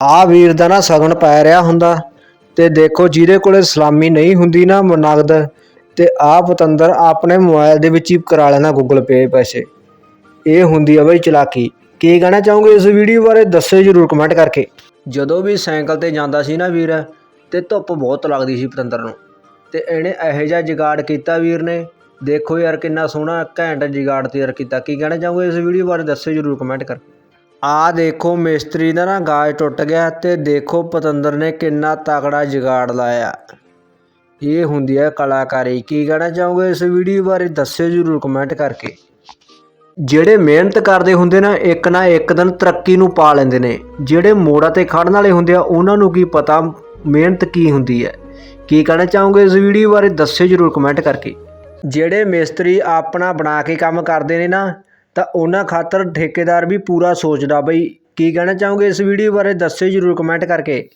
ਆ ਵੀਰ ਦਾ ਨਾ ਸਗਨ ਪੈ ਰਿਹਾ ਹੁੰਦਾ ਤੇ ਦੇਖੋ ਜਿਹਦੇ ਕੋਲੇ ਸਲਾਮੀ ਨਹੀਂ ਹੁੰਦੀ ਨਾ ਨਗਦ ਤੇ ਆ ਪਤੰਦਰ ਆਪਣੇ ਮੋਬਾਈਲ ਦੇ ਵਿੱਚ ਹੀ ਕਰਾ ਲੈਣਾ ਗੂਗਲ ਪੇ ਪੈਸੇ। ਇਹ ਹੁੰਦੀ ਆ ਬਈ ਚਲਾਕੀ। ਕੀ ਕਹਿਣਾ ਚਾਹੋਗੇ ਇਸ ਵੀਡੀਓ ਬਾਰੇ ਦੱਸੋ ਜਰੂਰ ਕਮੈਂਟ ਕਰਕੇ। ਜਦੋਂ ਵੀ ਸਾਈਕਲ ਤੇ ਜਾਂਦਾ ਸੀ ਨਾ ਵੀਰ ਤੇ ਧੁੱਪ ਬਹੁਤ ਲੱਗਦੀ ਸੀ ਪਤੰਦਰ ਨੂੰ ਤੇ ਇਹਨੇ ਇਹੋ ਜਿਹਾ ਜਿਗਾੜ ਕੀਤਾ ਵੀਰ ਨੇ। ਦੇਖੋ ਯਾਰ ਕਿੰਨਾ ਸੋਹਣਾ ਘੈਂਟ ਜਿਗਾੜ ਤਿਆਰ ਕੀਤਾ। ਕੀ ਕਹਿਣਾ ਚਾਹੋਗੇ ਇਸ ਵੀਡੀਓ ਬਾਰੇ ਦੱਸਿਓ ਜਰੂਰ ਕਮੈਂਟ ਕਰਕੇ। ਆ ਦੇਖੋ, ਮਿਸਤਰੀ ਦਾ ਨਾ ਗਾਜ ਟੁੱਟ ਗਿਆ ਤੇ ਦੇਖੋ ਪਤੰਦਰ ਨੇ ਕਿੰਨਾ ਤਕੜਾ ਜੁਗਾੜ ਲਾਇਆ। ਇਹ ਹੁੰਦੀ ਹੈ ਕਲਾਕਾਰੀ। ਕੀ ਕਹਿਣਾ ਚਾਹੋਗੇ ਇਸ ਵੀਡੀਓ ਬਾਰੇ, ਦੱਸਿਓ ਜਰੂਰ ਕਮੈਂਟ ਕਰਕੇ। ਜਿਹੜੇ ਮਿਹਨਤ ਕਰਦੇ ਹੁੰਦੇ ਨਾ, ਇੱਕ ਨਾ ਇੱਕ ਦਿਨ ਤਰੱਕੀ ਨੂੰ ਪਾ ਲੈਂਦੇ ਨੇ। ਜਿਹੜੇ ਮੋੜਾਂ ਤੇ ਖੜਨ ਵਾਲੇ ਹੁੰਦੇ ਆ, ਉਹਨਾਂ ਨੂੰ ਕੀ ਪਤਾ ਮਿਹਨਤ ਕੀ ਹੁੰਦੀ ਹੈ। ਕੀ ਕਹਿਣਾ ਚਾਹੋਗੇ ਇਸ ਵੀਡੀਓ ਬਾਰੇ, ਦੱਸਿਓ ਜਰੂਰ ਕਮੈਂਟ ਕਰਕੇ। ਜਿਹੜੇ ਮਿਸਤਰੀ ਆਪਣਾ ਬਣਾ ਕੇ ਕੰਮ ਕਰਦੇ ਨੇ ਨਾ ਤਾਂ ਉਹਨਾਂ ਖਾਤਰ ਠੇਕੇਦਾਰ ਵੀ ਪੂਰਾ ਸੋਚਦਾ ਬਈ। ਕੀ ਕਹਿਣਾ ਚਾਹੋਗੇ ਇਸ ਵੀਡੀਓ ਬਾਰੇ? ਦੱਸਿਓ ਜਰੂਰ ਕਮੈਂਟ ਕਰਕੇ।